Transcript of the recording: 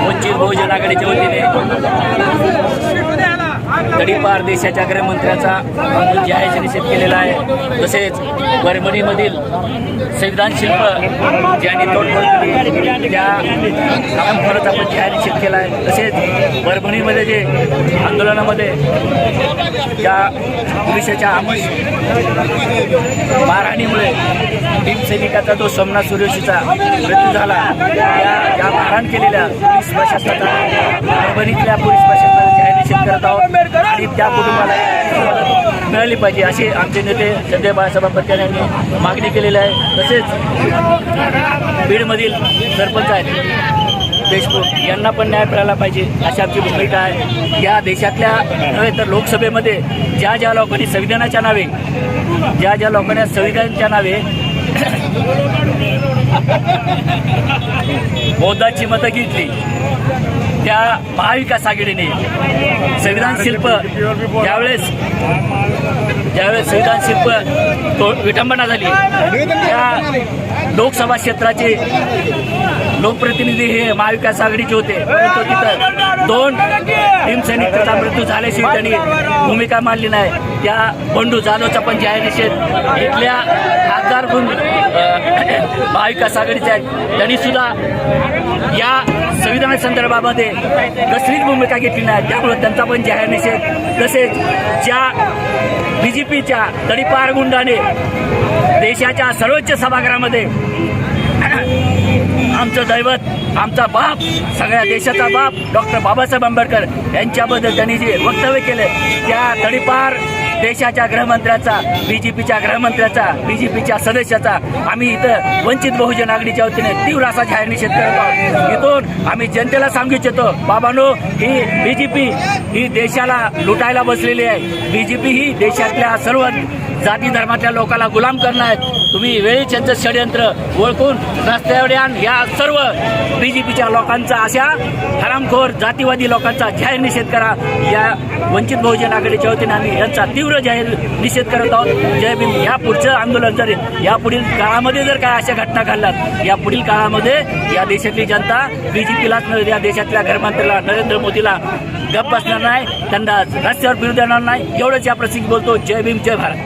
वंचित बहुजन आघाडीच्या वतीने तडीपार देशाच्या गृहमंत्र्याचा आपण जाहीर निषेध केलेला आहे तसेच परभणीमधील संविधान शिल्प ज्यांनी तोडफोड केली त्या कामफळाचा आपण जाहीर निषेध केला आहे तसेच परभणीमध्ये जे आंदोलनामध्ये ज्या पुरुषाच्या आमश मारहाणीमुळे भीम सैनिकाचा जो सोमनाथ सूर्यवंशीचा मृत्यू झाला त्या या मारहाण केलेल्या पोलीस प्रशासनाचा परभणीतल्या पोलीस प्रशासनाचा जाहीर निषेध करत आहोत आणि त्या कुटुंबाला मिळाली पाहिजे असे आमचे नेते संजय बाळासाहेब पटेल यांनी मागणी केलेली आहे. तसेच बीडमधील सरपंच आहेत देशमुख यांना पण न्याय मिळाला पाहिजे अशी आमची भूमिका आहे. या देशातल्या नव्हे तर लोकसभेमध्ये ज्या ज्या लोकांनी संविधानाच्या नावे ज्या ज्या लोकांनी संविधानाच्या नावे बौद्धाची मतं घेतली. त्या महाविकास आघाडीने संविधान शिल्प ज्यावेळेस ज्यावेळेस संविधान शिल्प तो विटंबना झाली त्या लोकसभा क्षेत्राचे लोकप्रतिनिधी हे महाविकास आघाडीचे होते. परंतु तिथं दोन भीमसैनिकाचा मृत्यू झाल्याशिवाय त्यांनी भूमिका मांडली नाही. त्या बंडू जाधवचा पण जाहीर निषेध. इथल्या खासदार महाविकास आघाडीचे आहेत. त्यांनी सुद्धा या संविधान संदर्भामध्ये कसलीच भूमिका घेतली नाही. त्यामुळे त्यांचा पण जाहीर निषेध. तसेच ज्या बी जे पीच्या तडीपार गुंडाने देशाच्या सर्वोच्च सभागृहामध्ये आमचं दैवत आमचा बाप सगळ्या देशाचा बाप डॉक्टर बाबासाहेब आंबेडकर यांच्याबद्दल त्यांनी जे वक्तव्य केले त्या तडीपार देशाच्या गृहमंत्र्याचा बी जे पीच्या गृहमंत्र्याचा बी जे पीच्या सदस्याचा आम्ही इथं वंचित बहुजन आघाडीच्या वतीने तीव्र असा जाहीर निषेध करत आहोत. इथून आम्ही जनतेला सांगू इच्छितो बाबानो ही बी जे पी ही देशाला लुटायला बसलेली आहे. बी जे पी ही देशातल्या सर्व जाती धर्मातल्या लोकांना गुलाम करणार आहेत तुम्ही वेळीच यांचं षडयंत्र ओळखून रस्त्यावर आण या सर्व बी जे पीच्या लोकांचा अशा हरामखोर जातीवादी लोकांचा जाहीर निषेध करा. या वंचित बहुजन आघाडीच्या वतीने आम्ही यांचा तीव्र जाहीर निषेध करत आहोत. जय भीम. या पुढचं आंदोलन जर या पुढील काळामध्ये जर काय अशा घटना घडल्यात या पुढील काळामध्ये या देशातली जनता बी जे पीलाच या देशातल्या घरमंत्र्याला नरेंद्र मोदीला गप बसणार नाही. त्यांना रस्त्यावर फिरू देणार नाही. एवढंच या प्रसिद्ध बोलतो. जय भीम. जय भारत.